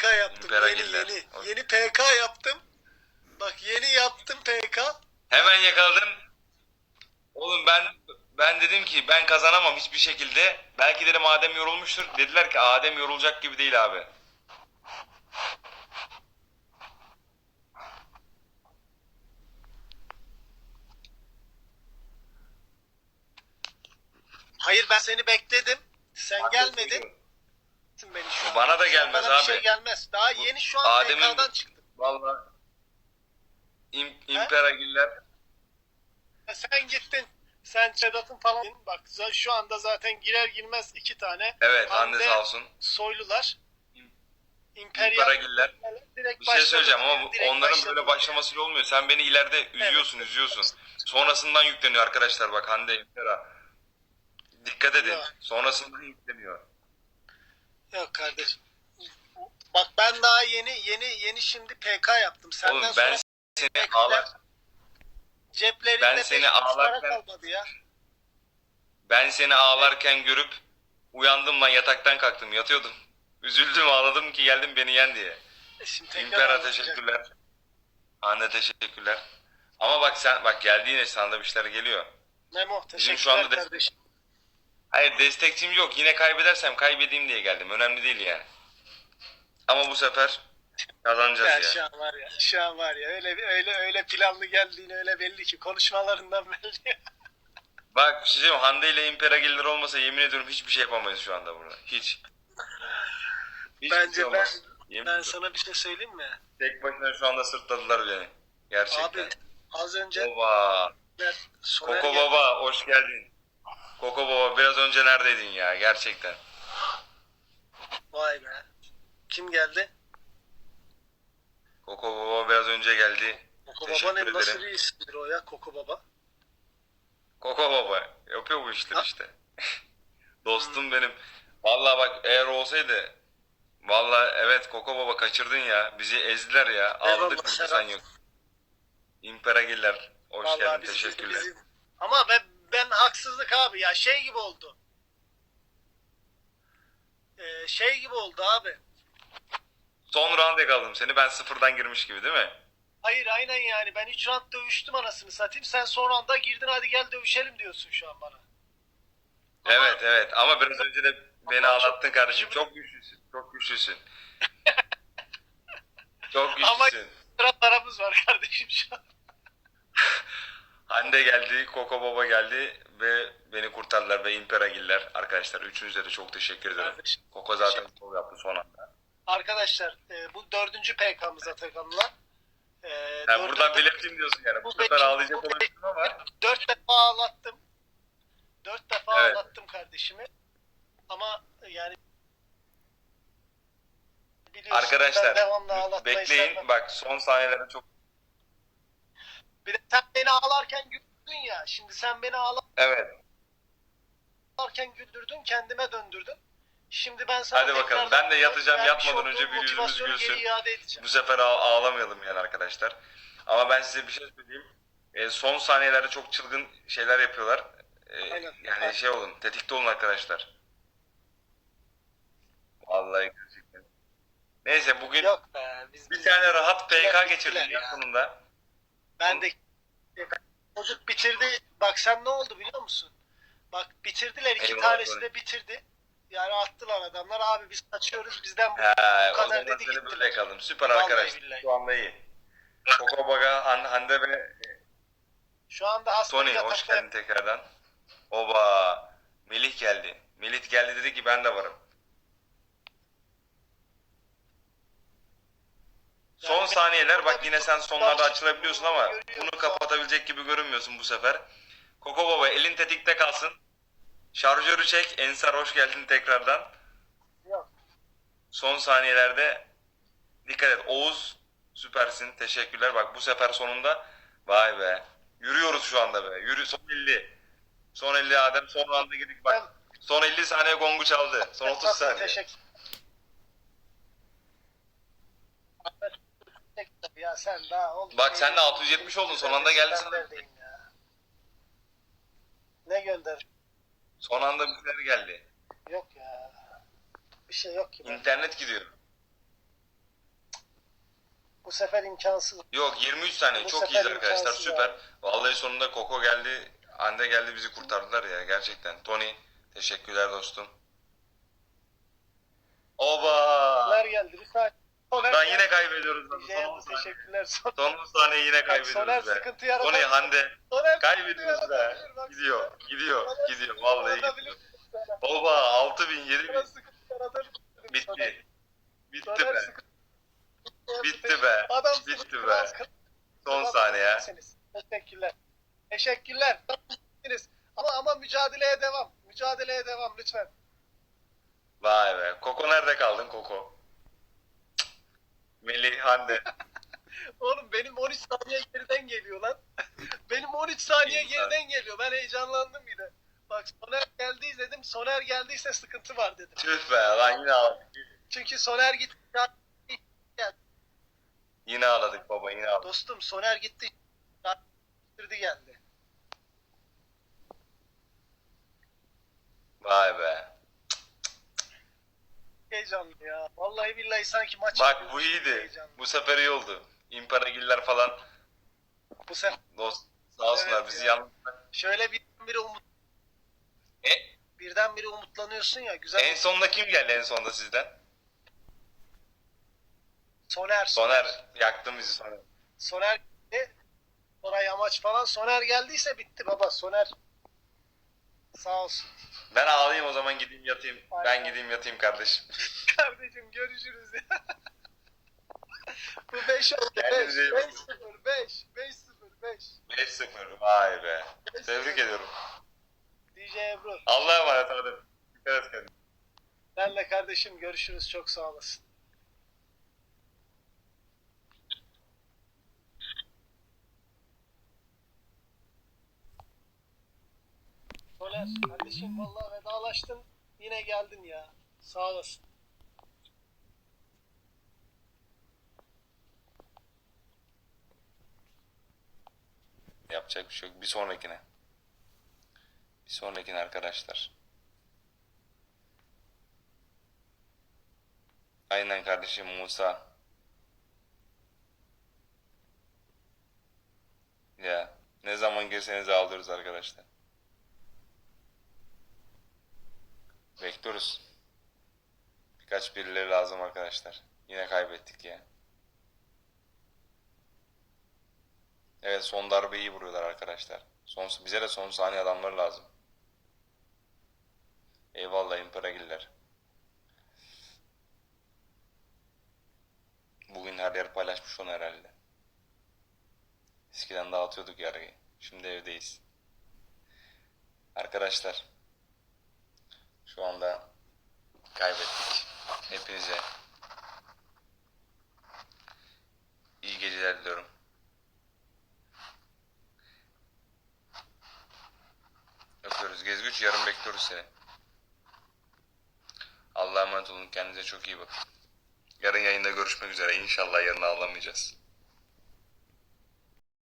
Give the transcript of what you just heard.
PK yaptım. Yeni yeni. Yeni PK yaptım. Bak yeni yaptım PK. Hemen yakaladım. Oğlum ben ben dedim ki ben kazanamam hiçbir şekilde. Belki dedim Adem yorulmuştur. Dediler ki Adem yorulacak gibi değil abi. Hayır ben seni bekledim. Sen Abi, gelmedin. Beni şu an. Bana da gelmez bana bir abi. şey gelmez. Daha yeni şu an Adem'in- PK'dan çıktım. Vallahi İm, İmperagiller Sen gittin. Sen Sedat'ın falan. Bak za- şu anda zaten girer girmez iki tane evet Hande Hande- sağ olsun. soylular. İmperyal İmperagiller. direkt Bir şey başladı. söyleyeceğim ama Direkt onların başladı. böyle başlamasıyla olmuyor. Sen beni ileride üzüyorsun, üzüyorsun. Sonrasından yükleniyor arkadaşlar bak Hande İmpera. Dikkat edin. Ya. Sonrasından yükleniyor. Yok kardeşim. Bak ben daha yeni yeni yeni şimdi PK yaptım. Senden Oğlum sonra ben seni PK'ler ağlar ceplerinde ben seni ağlarken- kalmadı ya. ben seni ağlarken görüp uyandım lan yataktan kalktım yatıyordum. Üzüldüm ağladım ki geldim beni yen diye. E Şimdi İmpera teşekkürler. Hande teşekkürler. Ama bak sen bak geldi yine sana da bir şeyler geliyor. Memo teşekkürler şu anda kardeşim. Hayır destekçim yok. Yine kaybedersem kaybedeyim diye geldim. Önemli değil yani. Ama bu sefer kazanacağız Ya ya. şu an var ya, şu an var ya öyle öyle öyle planlı geldiğini öyle belli ki konuşmalarından belli. Bak bir şey diyeyim? Hande ile Imperagiller olmasa yemin ediyorum hiçbir şey yapamayız şu anda burada. Hiç. Bence şey ben olmaz. Yemin ben ediyorum. sana bir şey söyleyeyim mi? Tek başına şu anda sırtladılar beni. Gerçekten. Abi az önce Baba. Soner Koko geldi. Baba hoş geldin. Koko Baba biraz önce neredeydin ya gerçekten. Vay be. Kim geldi? Koko Baba biraz önce geldi. Koko Teşekkür Baba ne nasıl ederim. bir isimdir o ya Koko Baba? Koko Baba yapıyor bu işleri Ha? işte. Dostum benim. Vallahi bak eğer olsaydı Vallahi evet Koko Baba kaçırdın ya. Bizi ezdiler ya. Aldık burada sen yok. İmperagiller hoş Vallahi geldin bizi- teşekkürler. bizi- Ama ben, ben haksızlık abi ya şey gibi oldu. Ee, şey gibi oldu abi. Son round'a kaldım seni ben sıfırdan girmiş gibi değil mi? Hayır aynen yani ben 3 round dövüştüm anasını satayım. Sen son anda girdin hadi gel dövüşelim diyorsun şu an bana. Ama- Evet evet ama biraz önce de beni Ama çok- ağlattın kardeşim. Çok güçlüsün. Çok güçlüsün. çok Ama- güçlüsün. Sıralarımız var kardeşim şu an. Hande geldi, Koko Baba geldi ve beni kurtardılar ve Imperagiller arkadaşlar. Üçünüze de çok teşekkür ederim. Kardeşim. Koko zaten şov yaptı son anda. Arkadaşlar e, bu dördüncü PK'mız Atakan'la. E, Yani buradan belirteyim diyorsun yani. Bu Bu beşinci- ağlayacak olabilirim ama. Dört defa ağlattım. Dört defa Evet. ağlattım kardeşimi. Ama yani biliyorsun ben Arkadaşlar bekleyin. Bak son saniyelerde çok Bir de sen beni ağlarken güldürdün ya. Şimdi sen beni Evet. ağlarken güldürdün, kendime döndürdün. Şimdi ben sana Hadi bakalım. tekrardan Ben de yatacağım. vermiş Yatmadan olduğum önce bir yüzümüz motivasyonu gülsün. geri iade edeceğim. Bu sefer ağ- ağlamayalım yani arkadaşlar. Ama ben size bir şey söyleyeyim. E, son saniyelerde çok çılgın şeyler yapıyorlar. E, Aynen. yani şey olun, tetikte olun arkadaşlar. Vallahi gerçekten. Neyse bugün Yok be. Biz, bir biz- tane rahat PK geçirdik ya. ya sonunda. Ben de çocuk bitirdi. Bak sen ne oldu biliyor musun? Bak bitirdiler iki Eyvallah, tanesi doğru. de bitirdi. Yani attılar adamlar abi biz kaçıyoruz bizden bu. Ha, Bu o kadar dedi gittiler. böyle kaldım. Süper Vallahi arkadaşlar. billahi. Şu anda iyi. Koko Baga, Han- Hande ve Şu anda Tony yatakta. hoş geldin tekrardan. Oba. Melih geldi. Melih geldi dedi ki ben de varım. Son saniyeler bak yine sen sonlarda var. açılabiliyorsun ama bunu abi. kapatabilecek gibi görünmüyorsun bu sefer. Koko Baba elin tetikte kalsın. Şarjörü çek. Ensar hoş geldin tekrardan. Yok. Son saniyelerde dikkat et. Oğuz süpersin. Teşekkürler. Bak bu sefer sonunda vay be. Yürüyoruz şu anda be. Yürü son 50. Son 50 Adem son anda girdik bak. Son 50 saniye gongu çaldı. Son 30 Esnaf, saniye. Teşekkür. Ya sen daha oğlum. Bak sen de 670 oldun, son anda geldi sana. Ya? Ne gönder? Son anda bizler geldi. Yok ya. Bir şey yok ki. ben. İnternet gidiyor. Bu sefer imkansız. Yok 23 saniye Bu çok iyiyiz arkadaşlar süper. abi. Vallahi sonunda Koko geldi. Hande geldi bizi kurtardılar ya gerçekten. Tony teşekkürler dostum. Oba! Soner geldi. Bir saniye. Soner Lan yine kaybediyoruz. lan. Son on saniye. teşekkürler. Soner, Son on saniye yine kaybediyoruz Soner be. sıkıntı yaratabilir. Tony Hande Soner kaybediyoruz be. yaratabilir, bak. Gidiyor, gidiyor, Soner gidiyor. sıkıntı Vallahi gidiyor. Oba 6000 7000 Soner sıkıntı yaratabilir. Soner. bitti. Bitti Soner be. sıkıntı Bitti be. Adam Bitti sıkıntı be. yaratabilir. Son saniye. Misiniz? Teşekkürler. Teşekkürler. Ama ama mücadeleye devam. Mücadeleye devam lütfen. Vay be. Koko nerede kaldın Koko? Melih Hande. Oğlum benim 13 saniye geriden geliyor lan. benim 13 saniye geriden geliyor. Ben heyecanlandım yine. Bak Soner geldi dedim. Soner geldiyse sıkıntı var dedim. Tüh be lan yine ağladık. Çünkü Soner gitti. Yine ağladık baba yine ağladık. Dostum Soner gitti. Geldi. Vay be. Heyecanlı ya. Vallahi billahi sanki maç Bak bu iyiydi. Heyecanlı. Bu sefer iyi oldu. İmparagiller falan Bu sefer dost sağ olsunlar Evet bizi ya. yalnız şöyle birdenbire umut E, birdenbire umutlanıyorsun ya. Güzel. en sonunda kim geldi en sonunda sizden? Soner. Soner yaktın bizi Soner. Soner geldi. Sonra yamaç falan. Soner geldiyse bitti baba. Soner sağ olsun. Ben ağlayayım o zaman gideyim yatayım. Ben Aynen. gideyim yatayım kardeşim. Kardeşim görüşürüz ya. Bu 5 oldu. 5 Kendinize iyi bakın. 0 5 5 0 5. 5-0 vay be. Tebrik ediyorum. DJ Ebru. Allah'a emanet hadi. Dikkat et kendine. Benle kardeşim görüşürüz. Çok sağ olasın. Soner kardeşim vallahi vedalaştın. Yine geldin ya. Sağ olasın. Yapacak bir şey yok. Bir sonrakine. Bir sonrakine arkadaşlar. Aynen kardeşim Musa. Ya ne zaman girseniz ağlıyoruz arkadaşlar. Bekliyoruz. Birkaç birileri lazım arkadaşlar. Yine kaybettik ya. Evet son darbeyi vuruyorlar arkadaşlar. Son, bize de son saniye adamları lazım. Eyvallah İmparagiller. Bugün her yer paylaşmış onu herhalde. Eskiden dağıtıyorduk yargıyı. Şimdi evdeyiz. Arkadaşlar. Şu anda kaybettik. Hepinize iyi geceler diliyorum. Öpüyoruz. Gezgüç yarın bekliyoruz seni. Allah'a emanet olun. Kendinize çok iyi bakın. Yarın yayında görüşmek üzere. İnşallah yarın ağlamayacağız.